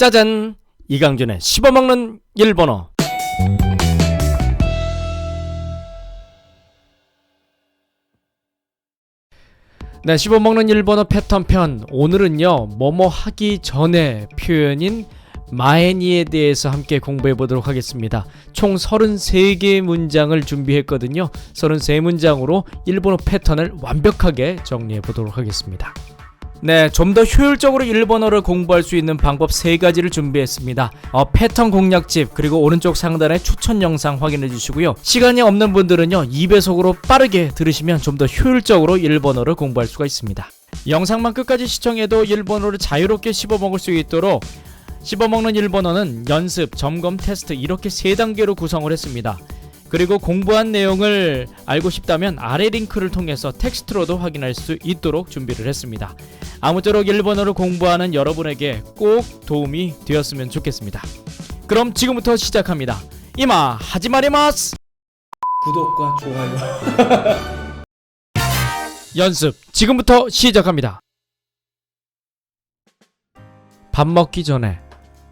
짜잔! 이강준의 씹어먹는 일본어. 네, 씹어먹는 일본어 패턴 편. 오늘은요, 뭐뭐 하기 전에 표현인 마에니에 대해서 함께 공부해 보도록 하겠습니다. 총 33개의 문장을 준비했거든요. 33문장으로 일본어 패턴을 완벽하게 정리해 보도록 하겠습니다. 네, 좀 더 효율적으로 일본어를 공부할 수 있는 방법 세 가지를 준비했습니다. 어, 패턴 공략집 그리고 오른쪽 상단에 추천 영상 확인해 주시고요. 시간이 없는 분들은요 2배속으로 빠르게 들으시면 좀 더 효율적으로 일본어를 공부할 수가 있습니다. 영상만 끝까지 시청해도 일본어를 자유롭게 씹어먹을 수 있도록 씹어먹는 일본어는 연습, 점검, 테스트 이렇게 세 단계로 구성을 했습니다. 그리고 공부한 내용을 알고 싶다면 아래 링크를 통해서 텍스트로도 확인할 수 있도록 준비를 했습니다. 아무쪼록 일본어를 공부하는 여러분에게 꼭 도움이 되었으면 좋겠습니다. 그럼 지금부터 시작합니다. 이마 하지마리마스. 구독과 좋아요. 연습 지금부터 시작합니다. 밥 먹기 전에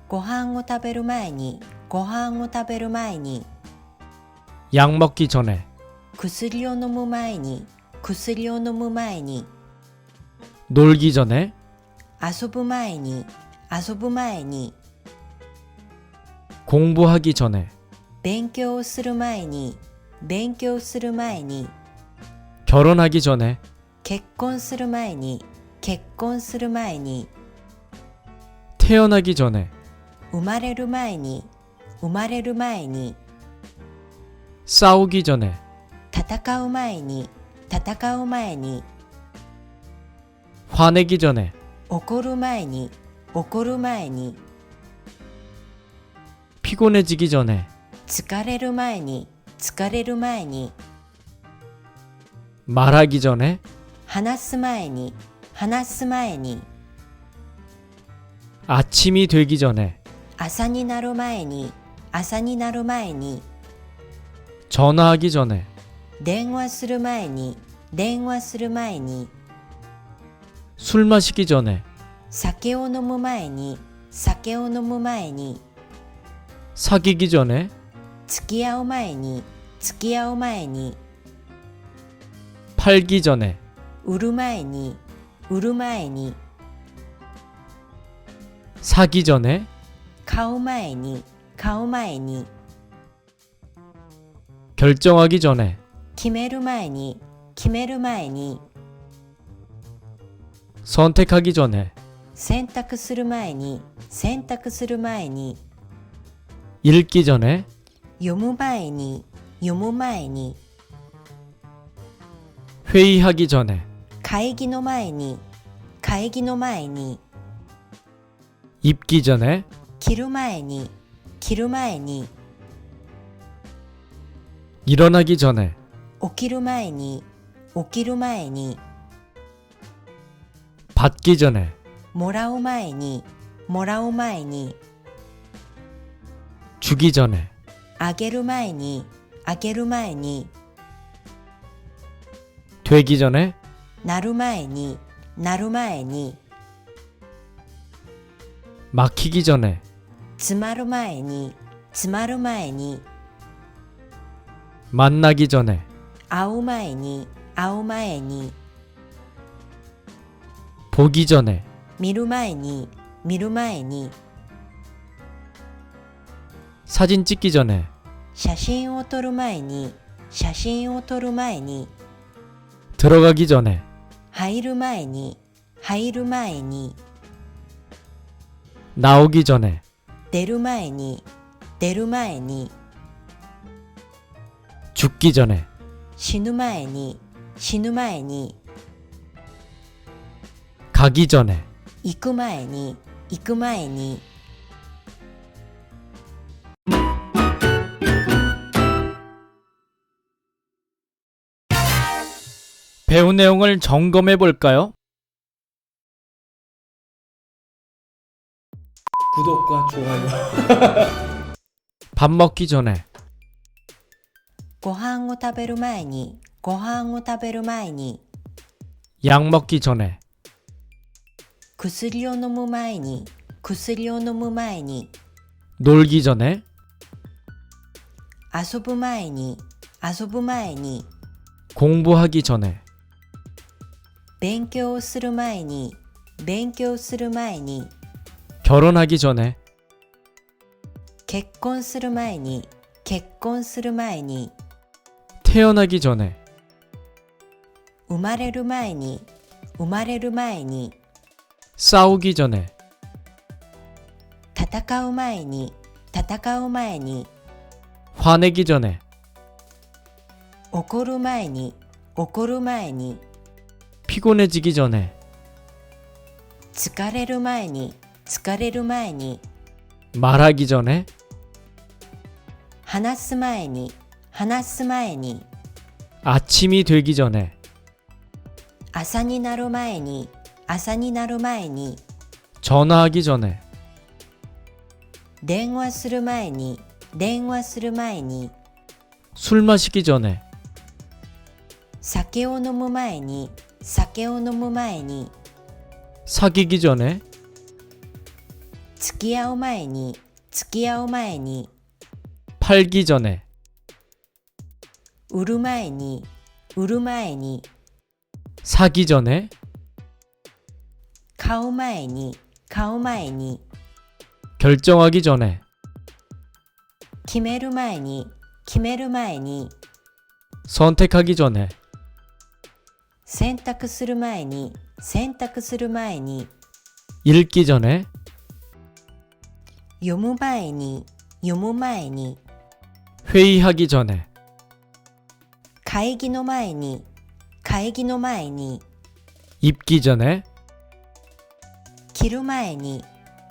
ご飯を食べる前にご飯を食べる前に 약 먹기 전에 薬を飲む前に薬を飲む前に 놀기 전에 遊ぶ前に遊ぶ前に 공부하기 전에 勉強をする前に勉強する前に 결혼하기 전에 結婚する前に結婚する前に 태어나기 전에 生まれる前に生まれる前に 싸우기 전에 戦う前に戦う前に 화내기 전에 怒る前に怒る前に 피곤해지기 전에 疲れる前に疲れる前に 말하기 전에 話す前に話す前に 아침이 되기 전에 朝になる前に朝になる前に 전화하기 전에 電話する前に電話する前に 술 마시기 전에 酒を飲む前に酒を飲む前に 사귀기 전에 付き合う前に付き合う前に 팔기 전에 売る前に売る前に 사기 전에 買う前に買う前に 결정하기 전에 決める前に決める前に 선택하기 전에 選択する前に選択する前に 읽기 전에 読む前に読む前に 회의하기 전에 会議の前に会議の前に 입기 전에 着る前に着る前に 일어나기 전에 起きる前に起きる前に 받기 전에 もらう前にもらう前に 주기 전에 あげる前にあげる前に 되기 전에 なる前になる前に 막히기 전에 詰まる前に詰まる前に 만나기 전에 会う前に会う前に 보기 전에 見る前に見る前に 사진 찍기 전에 写真を撮る前に写真を撮る前に 들어가기 전에 入る前に入る前に 나오기 전에 出る前に出る前に 죽기 전에 死ぬ前に死ぬ前に 가기 전에 行く前に行く前に 배운 내용을 점검해 볼까요? 구독과 좋아요. 밥 먹기 전에 ご飯を食べる前にご飯を食べる前に 약 먹기 전에 薬を飲む前に 薬を飲む前に 놀기 전에 遊ぶ前に遊ぶ前に 공부하기 전에 勉強をする前に勉強する前に 결혼하기 전에 結婚する前に結婚する前に 태어나기 전에 生まれる前に生まれる前に 싸우기 전에 戦う前に戦う前に 화내기 전에 怒る前に怒る前に 피곤해지기 전에 疲れる前に疲れる前に 말하기 전에 話す前に 話す前に 아침이 되기 전에 朝になる前に朝になる前に 전화하기 전에 電話する前に電話する前に 술 마시기 전에 酒を飲む前に酒を飲む前に 사귀기 전에 付き合う前に付き合う前に 팔기 전에 売る前に売る前に 사기 전에 買う前に買う前に 결정하기 전에 決める前に決める前に 선택하기 전에 選択する前に選択する前に 읽기 전에 読む前に読む前に 회의하기 전에 会議の前に会議の前に 입기 전에 着る前に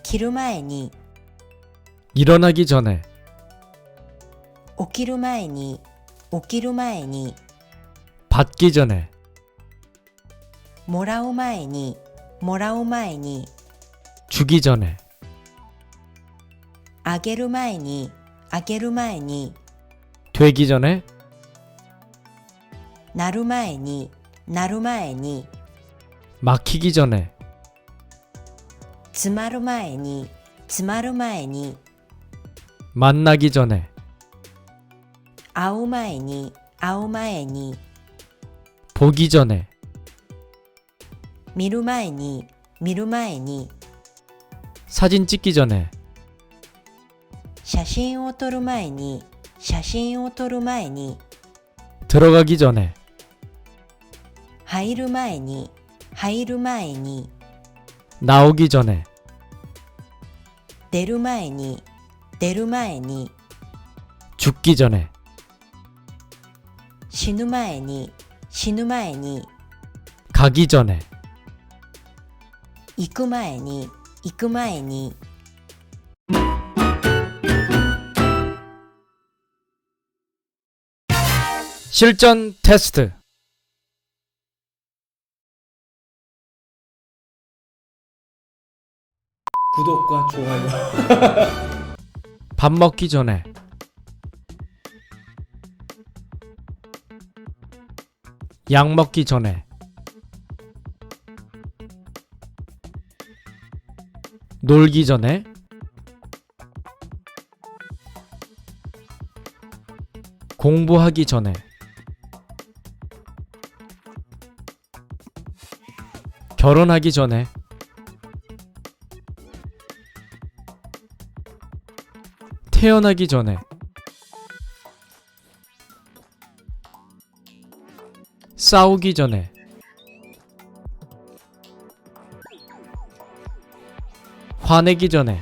着る前に 일어나기 전에 起きる前に起きる前に 받기 전에 もらう前にもらう前に 주기 전에 あげる前にあげる前に 되기 전에 なる前になる前に 막히기 전에 詰まる前に詰まる前に 만나기 전에 会う前に会う前に 보기 전에 見る前に見る前に 사진 찍기 전에 写真を撮る前に写真を撮る前に 들어가기 전에 入る前に入る前に 나오기 전에 出る前に出る前に 죽기 전에 死ぬ前に死ぬ前に 가기 전에 行く前に行く前に 실전 테스트 구독과 좋아요. 밥 먹기 전에. 약 먹기 전에. 놀기 전에. 공부하기 전에. 결혼하기 전에 태어나기 전에. 싸우기 전에. 화내기 전에.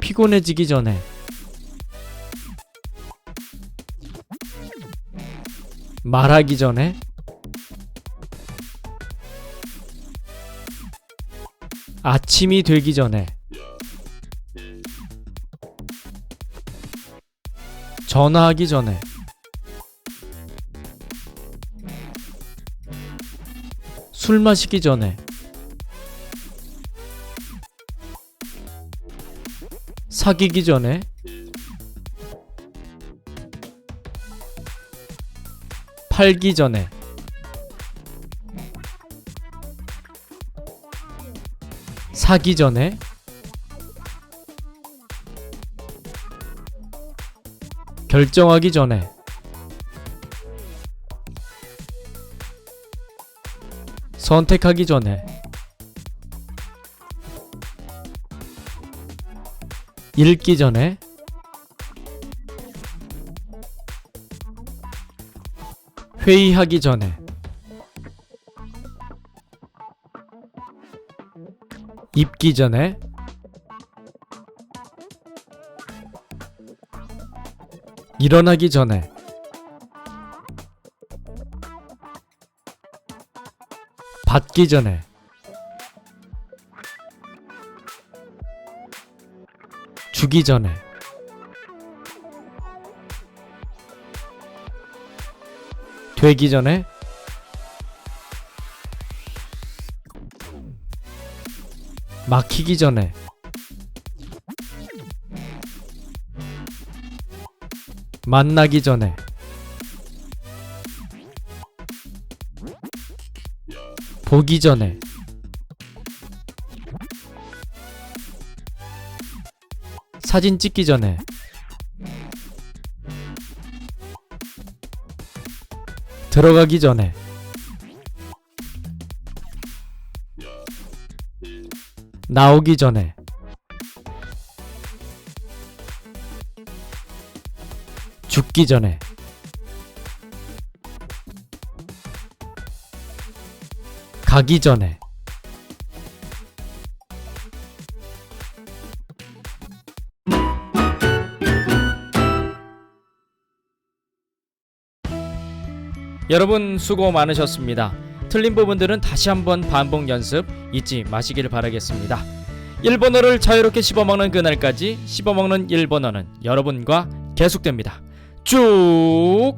피곤해지기 전에. 말하기 전에 아침이 되기 전에. 전화하기 전에. 술 마시기 전에. 사귀기 전에. 팔기 전에 사기 전에? 결정하기 전에. 선택하기 전에. 읽기 전에. 회의하기 전에 입기 전에. 일어나기 전에. 받기 전에. 주기 전에. 되기 전에 막히기 전에. 만나기 전에. 보기 전에. 사진 찍기 전에. 들어가기 전에 나오기 전에. 죽기 전에. 가기 전에. 여러분 수고 많으셨습니다. 틀린 부분들은 다시 한번 반복 연습 잊지 마시길 바라겠습니다. 일본어를 자유롭게 씹어먹는 그날까지 씹어먹는 일본어는 여러분과 계속됩니다. 쭉